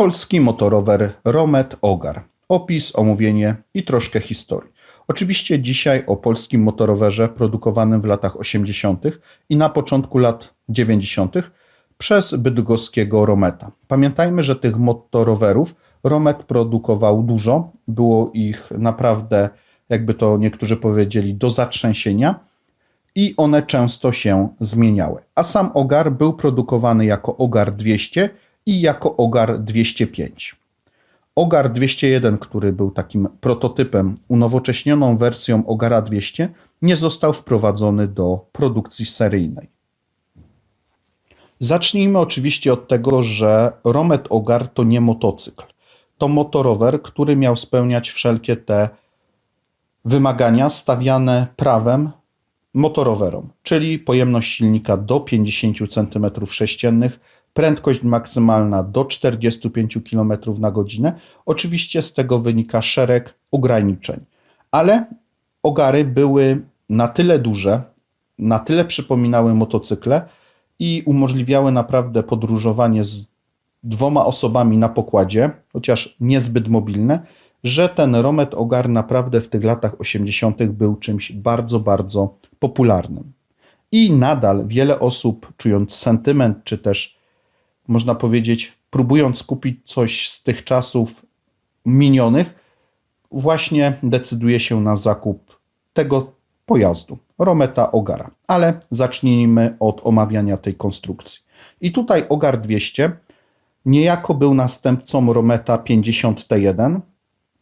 Polski motorower Romet Ogar. Opis, omówienie i troszkę historii. Oczywiście dzisiaj o polskim motorowerze produkowanym w latach 80. i na początku lat 90. przez bydgoskiego Rometa. Pamiętajmy, że tych motorowerów Romet produkował dużo, było ich naprawdę, jakby to niektórzy powiedzieli, do zatrzęsienia i one często się zmieniały. A sam Ogar był produkowany jako Ogar 200 i jako Ogar 205. Ogar 201, który był takim prototypem, unowocześnioną wersją Ogara 200, nie został wprowadzony do produkcji seryjnej. Zacznijmy oczywiście od tego, że Romet Ogar to nie motocykl. To motorower, który miał spełniać wszelkie te wymagania stawiane prawem motorowerom, czyli pojemność silnika do 50 cm3, prędkość maksymalna do 45 km na godzinę. Oczywiście z tego wynika szereg ograniczeń, ale ogary były na tyle duże, na tyle przypominały motocykle i umożliwiały naprawdę podróżowanie z dwoma osobami na pokładzie, chociaż niezbyt mobilne, że ten Romet Ogar naprawdę w tych latach 80. był czymś bardzo, bardzo popularnym. I nadal wiele osób, czując sentyment, czy też można powiedzieć, próbując kupić coś z tych czasów minionych, właśnie decyduje się na zakup tego pojazdu, Rometa Ogara. Ale zacznijmy od omawiania tej konstrukcji. I tutaj Ogar 200 niejako był następcą Rometa 50T1,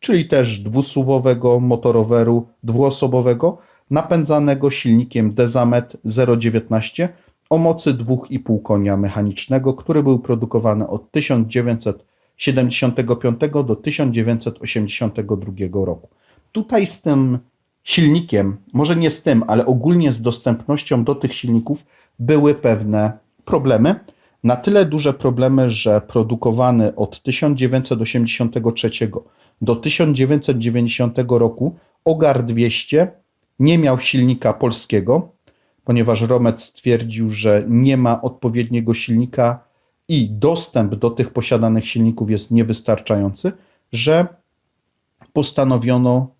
czyli też dwusuwowego motoroweru dwuosobowego, napędzanego silnikiem Dezamet 019 o mocy 2,5 konia mechanicznego, który był produkowany od 1975 do 1982 roku. Tutaj z tym silnikiem, może nie z tym, ale ogólnie z dostępnością do tych silników były pewne problemy. Na tyle duże problemy, że produkowany od 1983 do 1990 roku Ogar 200 nie miał silnika polskiego, ponieważ Romet stwierdził, że nie ma odpowiedniego silnika i dostęp do tych posiadanych silników jest niewystarczający, że postanowiono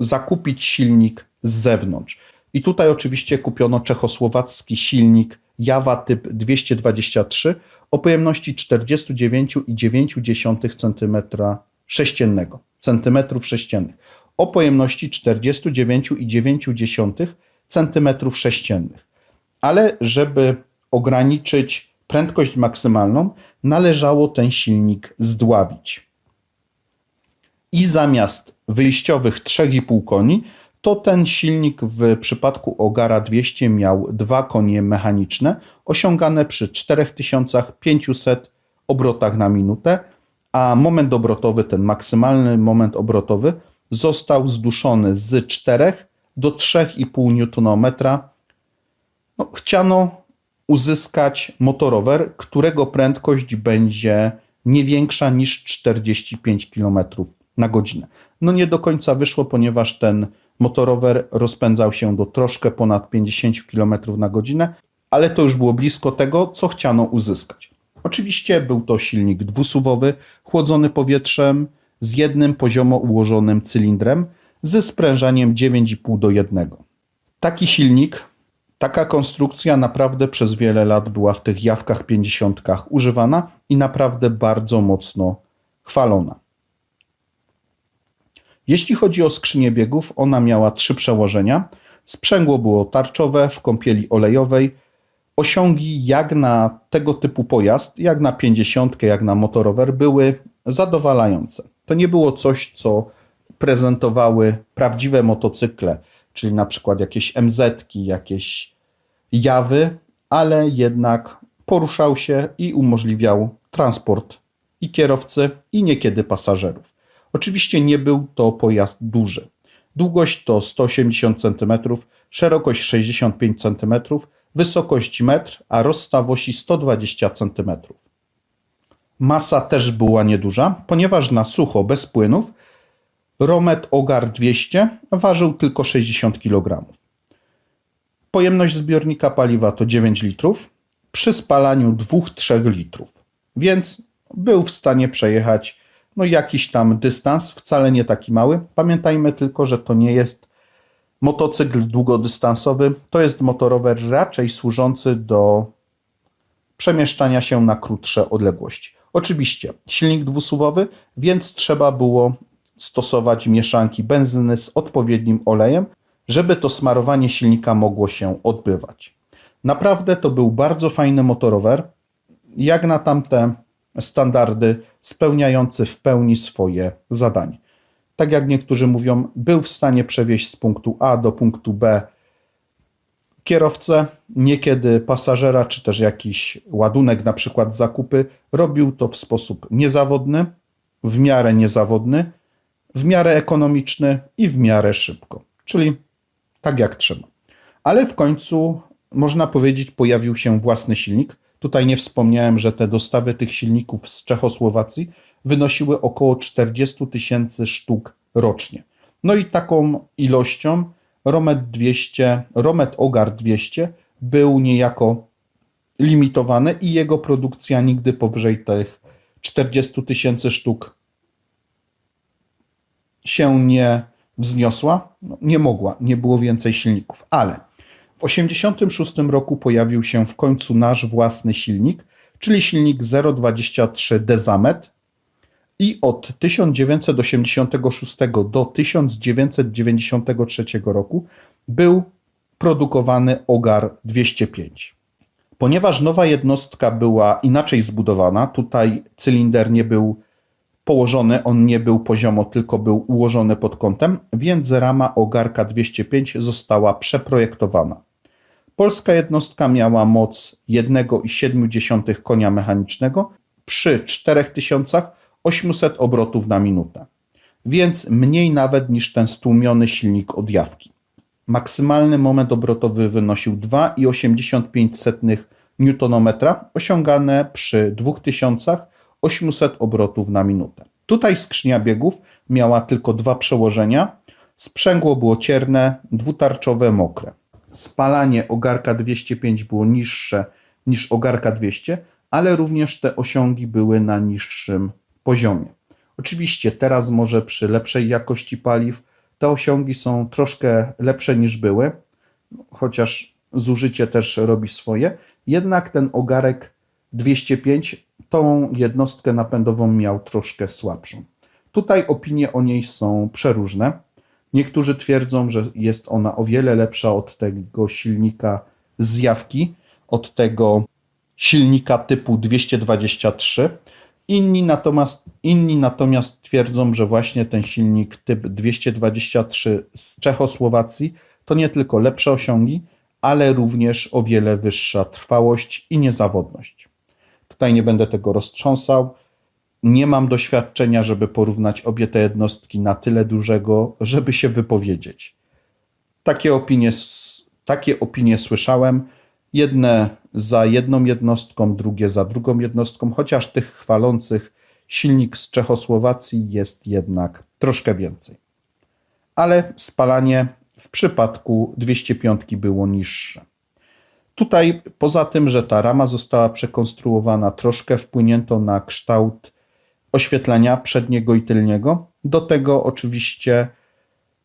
zakupić silnik z zewnątrz. I tutaj oczywiście kupiono czechosłowacki silnik Java typ 223 o pojemności 49,9 cm sześciennego, centymetrów sześciennych, o pojemności 49,9 centymetrów sześciennych. Ale żeby ograniczyć prędkość maksymalną, należało ten silnik zdławić. I zamiast wyjściowych 3,5 koni, to ten silnik w przypadku Ogara 200 miał dwa konie mechaniczne osiągane przy 4500 obrotach na minutę, a moment obrotowy, ten maksymalny moment obrotowy, został zduszony z 4 do 3,5 Nm. No, chciano uzyskać motorower, którego prędkość będzie nie większa niż 45 km na godzinę. No nie do końca wyszło, ponieważ ten motorower rozpędzał się do troszkę ponad 50 km na godzinę, ale to już było blisko tego, co chciano uzyskać. Oczywiście był to silnik dwusuwowy, chłodzony powietrzem z jednym poziomo ułożonym cylindrem ze sprężaniem 9,5 do 1. Taki silnik, taka konstrukcja naprawdę przez wiele lat była w tych jawkach 50 używana i naprawdę bardzo mocno chwalona. Jeśli chodzi o skrzynię biegów, ona miała trzy przełożenia. Sprzęgło było tarczowe w kąpieli olejowej. Osiągi jak na tego typu pojazd, jak na 50, jak na motorower, były zadowalające. To nie było coś, co prezentowały prawdziwe motocykle, czyli na przykład jakieś MZ, jakieś jawy, ale jednak poruszał się i umożliwiał transport i kierowcy, i niekiedy pasażerów. Oczywiście nie był to pojazd duży. Długość to 180 cm, szerokość 65 cm, wysokość metr, a rozstaw osi 120 cm. Masa też była nieduża, ponieważ na sucho bez płynów Romet Ogar 200 ważył tylko 60 kg. Pojemność zbiornika paliwa to 9 litrów przy spalaniu 2-3 litrów, więc był w stanie przejechać no, jakiś tam dystans, wcale nie taki mały. Pamiętajmy tylko, że to nie jest motocykl długodystansowy, to jest motorower raczej służący do przemieszczania się na krótsze odległości. Oczywiście silnik dwusuwowy, więc trzeba było stosować mieszanki benzyny z odpowiednim olejem, żeby to smarowanie silnika mogło się odbywać. Naprawdę to był bardzo fajny motorower, jak na tamte standardy, spełniający w pełni swoje zadanie. Tak jak niektórzy mówią, był w stanie przewieźć z punktu A do punktu B kierowcę, niekiedy pasażera, czy też jakiś ładunek, na przykład zakupy, robił to w sposób niezawodny, w miarę niezawodny, w miarę ekonomiczny i w miarę szybko, czyli tak jak trzeba. Ale w końcu, można powiedzieć, pojawił się własny silnik. Tutaj nie wspomniałem, że te dostawy tych silników z Czechosłowacji wynosiły około 40 tysięcy sztuk rocznie. No i taką ilością Romet 200, Romet Ogar 200 był niejako limitowany i jego produkcja nigdy powyżej tych 40 tysięcy sztuk się nie wzniosła, no, nie mogła, nie było więcej silników, ale w 1986 roku pojawił się w końcu nasz własny silnik, czyli silnik 023 Dezamet. I od 1986 do 1993 roku był produkowany Ogar 205. Ponieważ nowa jednostka była inaczej zbudowana, tutaj cylinder nie był położony, on nie był poziomo, tylko był ułożony pod kątem, więc rama ogarka 205 została przeprojektowana. Polska jednostka miała moc 1,7 konia mechanicznego przy 4800 obrotów na minutę, więc mniej nawet niż ten stłumiony silnik od jawki. Maksymalny moment obrotowy wynosił 2,85 Nm, osiągane przy 2800 obrotów na minutę. Tutaj skrzynia biegów miała tylko dwa przełożenia. Sprzęgło było cierne, dwutarczowe, mokre. Spalanie ogarka 205 było niższe niż ogarka 200, ale również te osiągi były na niższym poziomie. Oczywiście teraz może przy lepszej jakości paliw te osiągi są troszkę lepsze niż były, chociaż zużycie też robi swoje. Jednak ten ogarek 205 tą jednostkę napędową miał troszkę słabszą. Tutaj opinie o niej są przeróżne. Niektórzy twierdzą, że jest ona o wiele lepsza od tego silnika z jawki, od tego silnika typu 223. Inni natomiast, inni natomiast twierdzą, że właśnie ten silnik typ 223 z Czechosłowacji to nie tylko lepsze osiągi, ale również o wiele wyższa trwałość i niezawodność. Tutaj nie będę tego roztrząsał. Nie mam doświadczenia, żeby porównać obie te jednostki na tyle dużego, żeby się wypowiedzieć. Takie opinie, takie opinie słyszałem. Jedne za jedną jednostką, drugie za drugą jednostką, chociaż tych chwalących silnik z Czechosłowacji jest jednak troszkę więcej. Ale spalanie w przypadku 205 było niższe. Tutaj, poza tym, że ta rama została przekonstruowana, troszkę wpłynięto na kształt oświetlenia przedniego i tylniego. Do tego oczywiście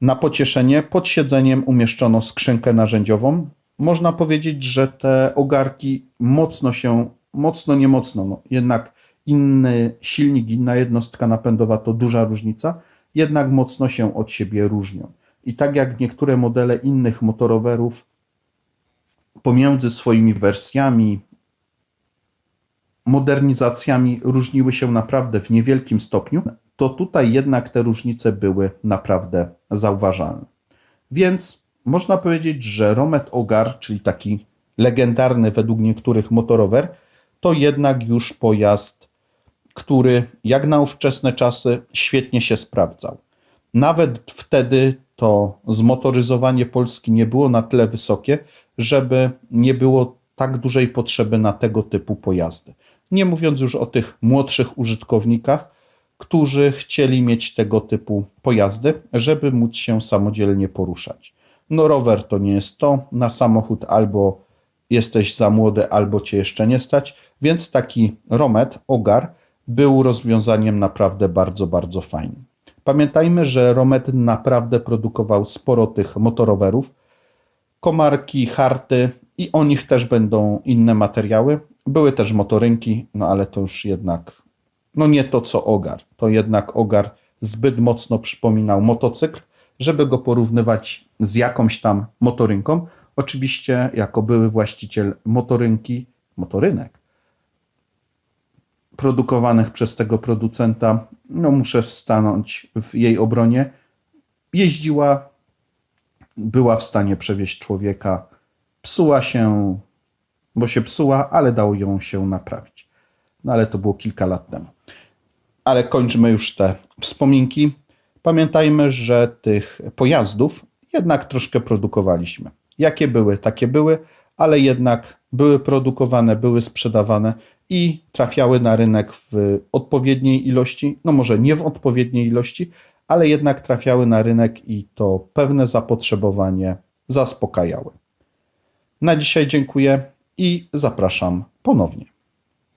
na pocieszenie pod siedzeniem umieszczono skrzynkę narzędziową. Można powiedzieć, że te ogarki mocno się, mocno nie mocno, no, jednak inny silnik, inna jednostka napędowa to duża różnica, jednak mocno się od siebie różnią. I tak jak niektóre modele innych motorowerów pomiędzy swoimi wersjami, modernizacjami różniły się naprawdę w niewielkim stopniu, to tutaj jednak te różnice były naprawdę zauważalne. Więc można powiedzieć, że Romet Ogar, czyli taki legendarny według niektórych motorower, to jednak już pojazd, który jak na ówczesne czasy świetnie się sprawdzał. Nawet wtedy to zmotoryzowanie Polski nie było na tyle wysokie, żeby nie było tak dużej potrzeby na tego typu pojazdy. Nie mówiąc już o tych młodszych użytkownikach, którzy chcieli mieć tego typu pojazdy, żeby móc się samodzielnie poruszać. No, rower to nie jest to. Na samochód albo jesteś za młody, albo cię jeszcze nie stać, więc taki Romet, Ogar był rozwiązaniem naprawdę bardzo, bardzo fajnym. Pamiętajmy, że Romet naprawdę produkował sporo tych motorowerów, komarki, harty i o nich też będą inne materiały. Były też motorynki, no ale to już jednak, no nie to co Ogar. To jednak Ogar zbyt mocno przypominał motocykl, żeby go porównywać z jakąś tam motorynką. Oczywiście, jako były właściciel motorynki, motorynek, produkowanych przez tego producenta, no muszę stanąć w jej obronie. Jeździła, była w stanie przewieźć człowieka, psuła się, bo się psuła, ale dało ją się naprawić. No ale to było kilka lat temu. Ale kończmy już te wspominki. Pamiętajmy, że tych pojazdów jednak troszkę produkowaliśmy. Jakie były, takie były, ale jednak były produkowane, były sprzedawane i trafiały na rynek w odpowiedniej ilości. No może nie w odpowiedniej ilości, ale jednak trafiały na rynek i to pewne zapotrzebowanie zaspokajały. Na dzisiaj dziękuję i zapraszam ponownie.